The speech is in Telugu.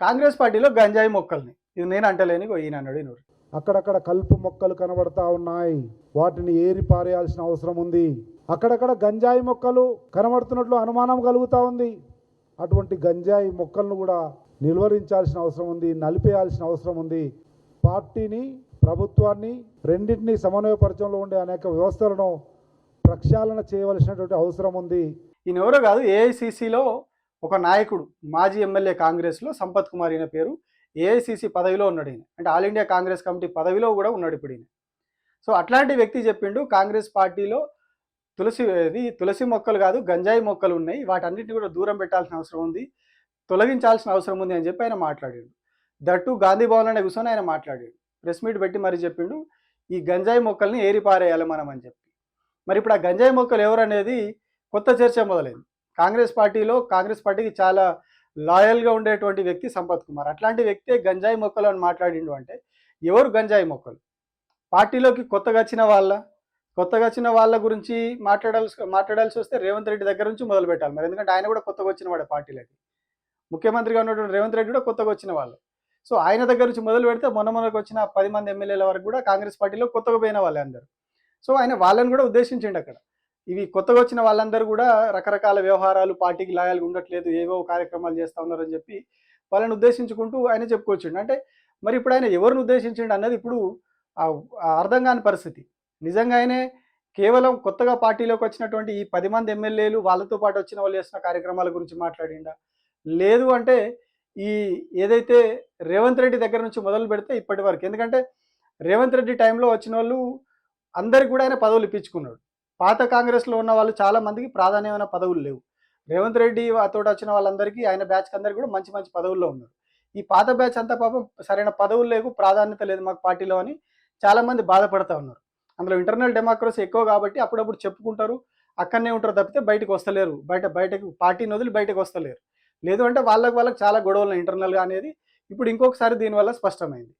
కాంగ్రెస్ పార్టీలో గంజాయి మొక్కల్ని. ఇది నేను అంటలేని ఈయన అన్నాడు ఈయన అక్కడక్కడ కలుపు మొక్కలు కనబడతా ఉన్నాయి. వాటిని ఏరి పారేయాల్సిన అవసరం ఉంది. అక్కడక్కడ గంజాయి మొక్కలు కనబడుతున్నట్లు అనుమానం కలుగుతూ ఉంది. అటువంటి గంజాయి మొక్కలను కూడా నిలువరించాల్సిన అవసరం ఉంది నలిపేయాల్సిన అవసరం ఉంది. పార్టీని ప్రభుత్వాన్ని రెండింటినీ సమన్వయపరచంలో ఉండే అనేక వ్యవస్థలను ప్రక్షాళన చేయవలసినటువంటి అవసరం ఉంది. ఈయన ఎవరో కాదు ఏఐసిసిలో ఒక నాయకుడు మాజీ ఎమ్మెల్యే కాంగ్రెస్లో సంపత్ కుమార్ ఈయన పేరు ఏఐసిసి పదవిలో ఉన్నాడు ఈయన. అంటే ఆల్ ఇండియా కాంగ్రెస్ కమిటీ పదవిలో కూడా ఉన్నాడు ఇప్పుడు ఈయన. సో అట్లాంటి వ్యక్తి చెప్పిండు కాంగ్రెస్ పార్టీలో తులసి ఇది తులసి మొక్కలు కాదు గంజాయి మొక్కలు ఉన్నాయి. వాటన్నిటిని కూడా దూరం పెట్టాల్సిన అవసరం ఉంది. తొలగించాల్సిన అవసరం ఉంది అని చెప్పి ఆయన మాట్లాడాడు. దట్టు గాంధీ భవన్లోనే కూర్చొని ఆయన మాట్లాడాడు. ప్రెస్ మీట్ పెట్టి మరి చెప్పిండు ఈ గంజాయి మొక్కల్ని ఏరిపారేయాలి మనం అని చెప్పి. మరి ఇప్పుడు ఆ గంజాయి మొక్కలు ఎవరు అనేది కొత్త చర్చ మొదలైంది. కాంగ్రెస్ పార్టీలో కాంగ్రెస్ పార్టీకి చాలా లాయల్గా ఉండేటువంటి వ్యక్తి సంపత్ కుమార్. అట్లాంటి వ్యక్తే గంజాయి మొక్కలు అని మాట్లాడిండు అంటే ఎవరు గంజాయి మొక్కలు? పార్టీలోకి కొత్తగా వచ్చిన వాళ్ళ కొత్తగా వచ్చిన వాళ్ళ గురించి మాట్లాడాల్సి మాట్లాడాల్సి వస్తే రేవంత్ రెడ్డి దగ్గర నుంచి మొదలు పెట్టాలి మరి. ఎందుకంటే ఆయన కూడా కొత్తగా వచ్చిన వాడే పార్టీలోకి. ముఖ్యమంత్రిగా ఉన్నటువంటి రేవంత్ రెడ్డి కూడా కొత్తగా వచ్చిన వాళ్ళు. సో ఆయన దగ్గర నుంచి మొదలు పెడితే మొన్న మొన్నకు వచ్చిన పది మంది ఎమ్మెల్యేల వరకు కూడా కాంగ్రెస్ పార్టీలో కొత్తగా పోయిన వాళ్ళే అందరు. సో ఆయన వాళ్ళని కూడా ఉద్దేశించిండు అక్కడ. ఇవి కొత్తగా వచ్చిన వాళ్ళందరూ కూడా రకరకాల వ్యవహారాలు పార్టీకి లాయాలు ఉండట్లేదు ఏవో కార్యక్రమాలు చేస్తూ ఉన్నారని చెప్పి వాళ్ళని ఉద్దేశించుకుంటూ ఆయన చెప్పుకొచ్చిండు. అంటే మరి ఇప్పుడు ఆయన ఎవరిని ఉద్దేశించిండు అన్నది ఇప్పుడు అర్థం కాని పరిస్థితి. నిజంగా ఆయనే కేవలం కొత్తగా పార్టీలోకి వచ్చినటువంటి ఈ పది మంది ఎమ్మెల్యేలు వాళ్ళతో పాటు వచ్చిన వాళ్ళు చేసిన కార్యక్రమాల గురించి మాట్లాడిండా? లేదు అంటే ఈ ఏదైతే రేవంత్ రెడ్డి దగ్గర నుంచి మొదలు పెడితే ఇప్పటి వరకు. ఎందుకంటే రేవంత్ రెడ్డి టైంలో వచ్చిన వాళ్ళు అందరికి కూడా ఆయన పదవులు ఇప్పించుకున్నాడు. పాత కాంగ్రెస్లో ఉన్న వాళ్ళు చాలా మందికి ప్రాధాన్యమైన పదవులు లేవు. రేవంత్ రెడ్డి తోటి వచ్చిన వాళ్ళందరికీ ఆయన బ్యాచ్ అందరికీ కూడా మంచి మంచి పదవుల్లో ఉన్నారు. ఈ పాత బ్యాచ్ అంతా పాపం సరైన పదవులు లేవు ప్రాధాన్యత లేదు మాకు పార్టీలో అని చాలా మంది బాధపడతా ఉన్నారు. అందులో ఇంటర్నల్ డెమోక్రసీ ఎక్కువ కాబట్టి అప్పుడప్పుడు చెప్పుకుంటారు అక్కడనే ఉంటారు తప్పితే బయటకు వస్తలేరు. బయట బయటకు పార్టీని వదిలి బయటకు వస్తలేరు. లేదు అంటే వాళ్ళకి వాళ్ళకి చాలా గొడవలు ఇంటర్నల్గా అనేది. ఇప్పుడు ఇంకొకసారి దీనివల్ల స్పష్టమైంది.